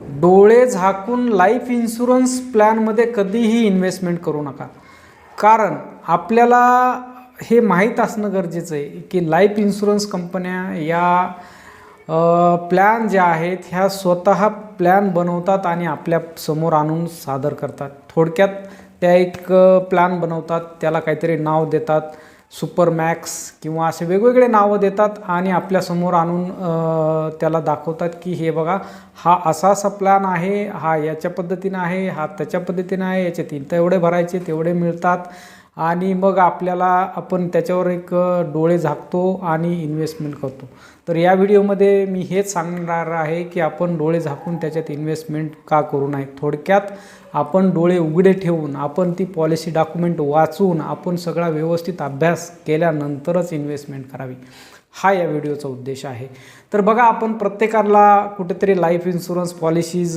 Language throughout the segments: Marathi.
डोळे झाकून लाईफ इन्शुरन्स प्लॅनमध्ये कधीही इन्व्हेस्टमेंट करू नका. कारण आपल्याला हे माहीत असणं गरजेचं आहे की लाईफ इन्शुरन्स कंपन्या या प्लॅन ज्या आहेत ह्या स्वतः प्लॅन बनवतात आणि आपल्यासमोर आणून सादर करतात. थोडक्यात त्या एक प्लॅन बनवतात त्याला काहीतरी नाव देतात सुपर मॅक्स किंवा असे वेगवेगळे नावं देतात आणि आपल्यासमोर आणून त्याला दाखवतात की हे बघा हा असा असा प्लॅन आहे हा याच्या पद्धतीनं आहे हा त्याच्या पद्धतीनं आहे याचे तीन तेवढे भरायचे तेवढे मिळतात. आणि मग आपल्याला आपण त्याच्यावर एक डोळे झाकतो आणि इन्व्हेस्टमेंट करतो. तर या व्हिडिओमध्ये मी हेच सांगणार आहे की आपण डोळे झाकून त्याच्यात इन्व्हेस्टमेंट का करू नये? थोडक्यात आपण डोळे उघडे ठेवून आपण ती पॉलिसी डॉक्युमेंट वाचून आपण सगळा व्यवस्थित अभ्यास केल्यानंतरच इन्व्हेस्टमेंट करावी. हा या व्हिडिओचा उद्देश आहे. तर बघा आपण प्रत्येकाला कुठेतरी लाईफ इन्शुरन्स पॉलिसीज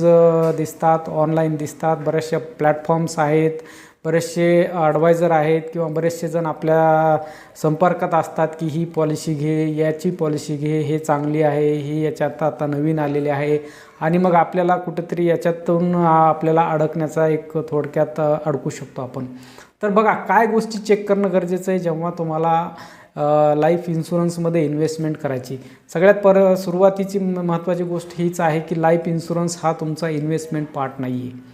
दिसतात ऑनलाईन दिसतात बऱ्याचशा प्लॅटफॉर्म्स आहेत. बरेचसे ॲडवायझर आहेत किंवा बरेचसे जण आपल्या संपर्कात असतात की ही पॉलिसी घे याची पॉलिसी घे हे चांगली आहे ही याच्यात आता नवीन आलेली आहे. आणि मग आपल्याला कुठेतरी याच्यातून आपल्याला अडकण्याचा एक थोडक्यात अडकू शकतो आपण. तर बघा काय गोष्टी चेक करणं गरजेचं आहे जेव्हा तुम्हाला लाईफ इन्शुरन्समध्ये इन्व्हेस्टमेंट करायची. सगळ्यात पर सुरुवातीची म- महत्त्वाची गोष्ट हीच आहे की लाईफ इन्शुरन्स हा तुमचा इन्व्हेस्टमेंट पार्ट नाही आहे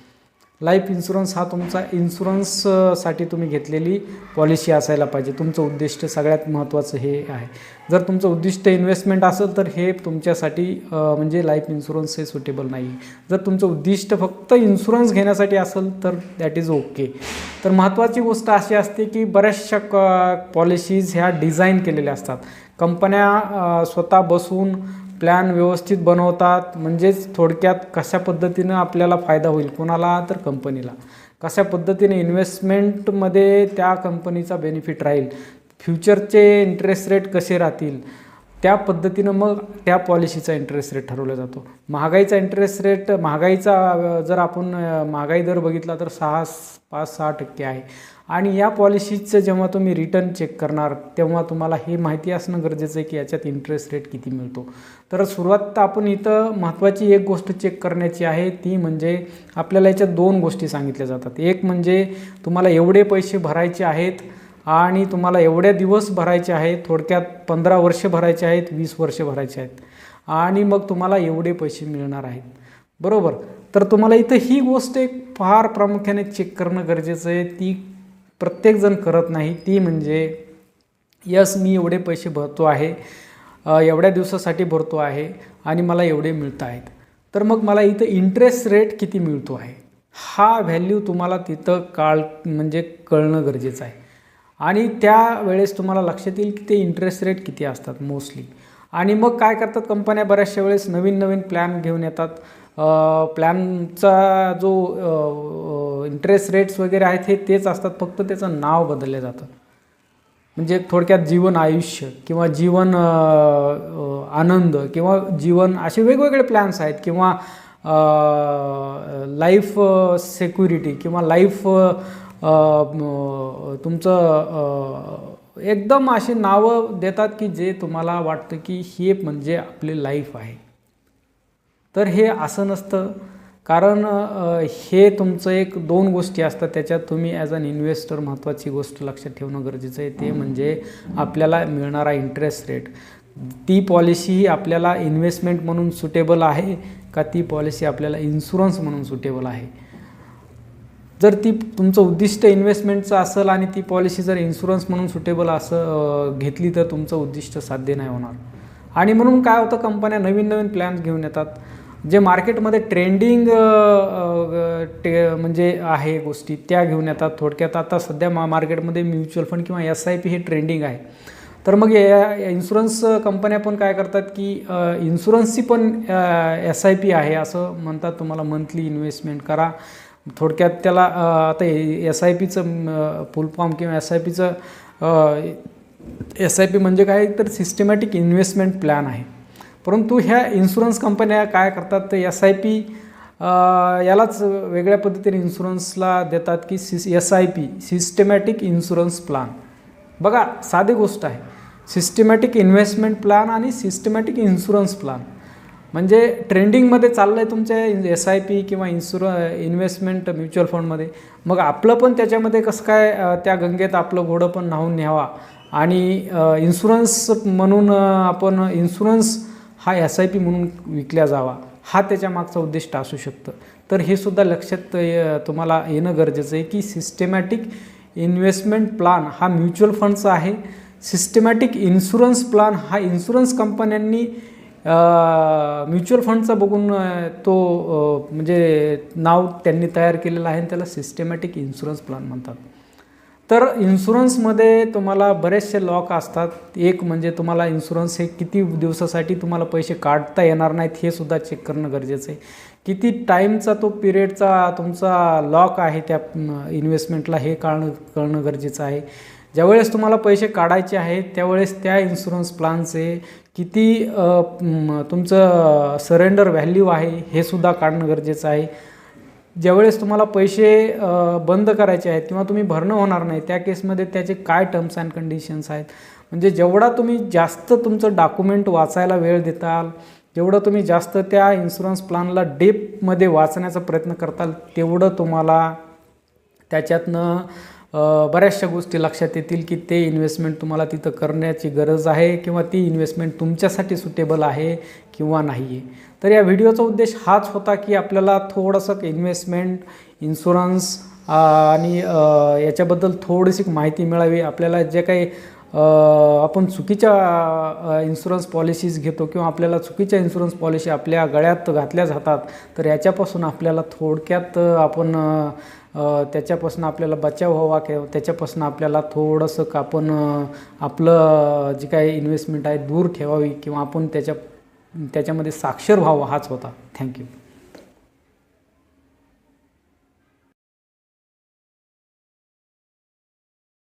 लाईफ इन्शुरन्स हा तुमचा इन्शुरन्ससाठी तुम्ही घेतलेली पॉलिसी असायला पाहिजे. तुमचं उद्दिष्ट सगळ्यात महत्त्वाचं हे आहे. जर तुमचं उद्दिष्ट इन्व्हेस्टमेंट असेल तर हे तुमच्यासाठी म्हणजे लाईफ इन्शुरन्स हे सुटेबल नाही जर तुमचं उद्दिष्ट फक्त इन्शुरन्स घेण्यासाठी असेल तर दॅट इज ओके तर महत्त्वाची गोष्ट अशी असते की बऱ्याचशा क पॉलिसीज ह्या डिझाईन केलेल्या असतात. कंपन्या स्वतः बसून प्लॅन व्यवस्थित बनवतात म्हणजेच थोडक्यात कशा पद्धतीनं आपल्याला फायदा होईल कोणाला तर कंपनीला कशा पद्धतीने इन्व्हेस्टमेंटमध्ये त्या कंपनीचा बेनिफिट राहील फ्युचरचे इंटरेस्ट रेट कसे राहतील त्या पद्धतीनं मग त्या पॉलिसीचा इंटरेस्ट रेट ठरवला जातो. महागाईचा इंटरेस्ट रेट महागाईचा जर आपण महागाई दर बघितला तर सहा पाच सहा टक्के आहे. आणि या पॉलिसीचं जेव्हा तुम्ही रिटर्न चेक करणार तेव्हा तुम्हाला हे माहिती असणं गरजेचं आहे की याच्यात इंटरेस्ट रेट किती मिळतो. तर सुरुवात आपण इथं महत्त्वाची एक गोष्ट चेक करण्याची आहे ती म्हणजे आपल्याला याच्यात दोन गोष्टी सांगितल्या जातात. एक म्हणजे तुम्हाला एवढे पैसे भरायचे आहेत आणि तुम्हाला एवढ्या दिवस भरायचे आहेत थोडक्यात पंधरा वर्ष भरायचे आहेत वीस वर्ष भरायचे आहेत. आणि मग तुम्हाला एवढे पैसे मिळणार आहेत. बरोबर? तर तुम्हाला इथं ही गोष्ट एक फार प्रामुख्याने चेक करणं गरजेचं आहे. ती प्रत्येकजण करत नाही ती म्हणजे यस मी एवढे पैसे भरतो आहे एवढ्या दिवसासाठी भरतो आहे आणि मला एवढे मिळत आहेत. तर मग मला इथं इंटरेस्ट रेट किती मिळतो आहे? हा व्हॅल्यू तुम्हाला तिथं काळ म्हणजे कळणं गरजेचं आहे. आणि त्या वेळेस तुम्हाला लक्षात येईल की ते इंटरेस्ट रेट किती असतात मोस्टली आणि मग काय करतात कंपन्या बऱ्याचशा वेळेस नवीन नवीन प्लॅन घेऊन येतात. प्लॅनचा जो इंटरेस्ट रेट्स वगैरे आहेत हे तेच असतात. फक्त त्याचं नाव बदललं जातं. म्हणजे थोडक्यात जीवन आयुष्य किंवा जीवन आनंद किंवा जीवन असे वेगवेगळे प्लॅन्स आहेत किंवा लाईफ सेक्युरिटी किंवा लाईफ तुमचं एकदम अशी नावं देतात की जे तुम्हाला वाटतं की हे म्हणजे आपली लाईफ आहे. तर हे असं नसतं. कारण हे तुमचं एक दोन गोष्टी असतात त्याच्यात तुम्ही ॲज अन इन्व्हेस्टर महत्त्वाची गोष्ट लक्षात ठेवणं गरजेचं आहे. ते म्हणजे आपल्याला मिळणारा इंटरेस्ट रेट ती पॉलिसी ही आपल्याला इन्व्हेस्टमेंट म्हणून सुटेबल आहे का ती पॉलिसी आपल्याला इन्शुरन्स म्हणून सुटेबल आहे? जर ती तुमचं उद्दिष्ट इन्व्हेस्टमेंटचं असेल आणि ती पॉलिसी जर इन्शुरन्स म्हणून सुटेबल असं घेतली तर तुमचं उद्दिष्ट साध्य नाही होणार. आणि म्हणून काय होतं कंपन्या नवीन नवीन प्लॅन्स घेऊन येतात. जे मार्केटमध्ये ट्रेंडिंग टे म्हणजे आहे गोष्टी त्या घेऊन येतात. थोडक्यात आता सध्या मा मार्केटमध्ये म्युच्युअल फंड किंवा एस आय पी हे ट्रेंडिंग आहे. तर मग या इन्शुरन्स कंपन्या पण काय करतात की इन्शुरन्सची पण एस आय पी आहे असं म्हणतात तुम्हाला मंथली इन्व्हेस्टमेंट करा. थोडक्यात त्याला आता एस आय पीचं फुल फॉर्म किंवा एस आय पीचं एस आय पी म्हणजे काय? तर सिस्टमॅटिक इन्व्हेस्टमेंट प्लॅन आहे. परंतु ह्या इन्शुरन्स कंपन्या काय करतात तर एस आय पी यालाच वेगळ्या पद्धतीने इन्शुरन्सला देतात की सिस S I P systematic insurance plan बघा साधी गोष्ट आहे. सिस्टमॅटिक इन्व्हेस्टमेंट प्लॅन आणि सिस्टमॅटिक इन्शुरन्स प्लॅन म्हणजे ट्रेंडिंगमध्ये चाललं आहे तुमच्या एस आय पी किंवा इन्शुर इन्व्हेस्टमेंट म्युच्युअल फंडमध्ये मग आपलं पण त्याच्यामध्ये कसं काय त्या गंगेत आपलं घोडं पण न्हावून न्यावा? आणि इन्शुरन्स म्हणून आपण इन्शुरन्स हा एस आय पी म्हणून विकल्या जावा हा त्याच्या मागचा उद्दिष्ट असू शकतं. तर हे सुद्धा लक्षात तुम्हाला येणं गरजेचं आहे की सिस्टेमॅटिक इन्व्हेस्टमेंट प्लान हा म्युच्युअल फंडचा आहे. सिस्टमॅटिक इन्शुरन्स प्लान हा इन्शुरन्स कंपन्यांनी म्युच्युअल फंडचा बघून तो म्हणजे नाव त्यांनी तयार केलेलं आहे आणि त्याला सिस्टमॅटिक इन्शुरन्स प्लान म्हणतात. तर इन्शुरन्समध्ये तुम्हाला बरेचसे लॉक असतात. एक म्हणजे तुम्हाला इन्शुरन्स हे किती दिवसासाठी तुम्हाला पैसे काढता येणार नाहीत हे सुद्धा चेक करणं गरजेचं आहे. किती टाईमचा तो पिरियडचा तुमचा लॉक आहे त्या इन्व्हेस्टमेंटला हे कळणं कळणं गरजेचं आहे. ज्यावेळेस तुम्हाला पैसे काढायचे आहेत त्यावेळेस त्या इन्शुरन्स प्लानचे किती तुमचं सरेंडर व्हॅल्यू आहे हे सुद्धा काढणं गरजेचं आहे. ज्यावेळेस तुम्हाला पैसे बंद करायचे आहेत किंवा तुम्ही भरणं होणार नाही त्या केसमध्ये त्याचे काय टर्म्स अँड कंडिशन्स आहेत? म्हणजे जेवढा तुम्ही जास्त तुमचं डॉक्युमेंट वाचायला वेळ देताल जेवढं तुम्ही जास्त त्या इन्शुरन्स प्लानला डेपमध्ये वाचण्याचा प्रयत्न करताल तेवढं तुम्हाला त्याच्यातनं बऱ्याचशा गोष्टी लक्षात येतील की ते इन्व्हेस्टमेंट तुम्हाला तिथं करण्याची गरज आहे किंवा ती इन्व्हेस्टमेंट तुमच्यासाठी सुटेबल आहे किंवा नाही आहे तर या व्हिडिओचा उद्देश हाच होता की आपल्याला थोडंसं इन्व्हेस्टमेंट इन्शुरन्स आणि याच्याबद्दल थोडीशी माहिती मिळावी. आपल्याला जे काही आपण चुकीच्या इन्शुरन्स पॉलिसीज घेतो किंवा आपल्याला चुकीच्या इन्शुरन्स पॉलिसी आपल्या गळ्यात घातल्या जातात तर याच्यापासून आपल्याला थोडक्यात आपण त्याच्यापासून आपल्याला बचाव व्हावा किंवा त्याच्यापासून आपल्याला थोडंसं का आपण आपलं जे काही इन्व्हेस्टमेंट आहे दूर ठेवावी किंवा आपण त्याच्या त्याच्यामध्ये साक्षर व्हावं हाच होता. थँक्यू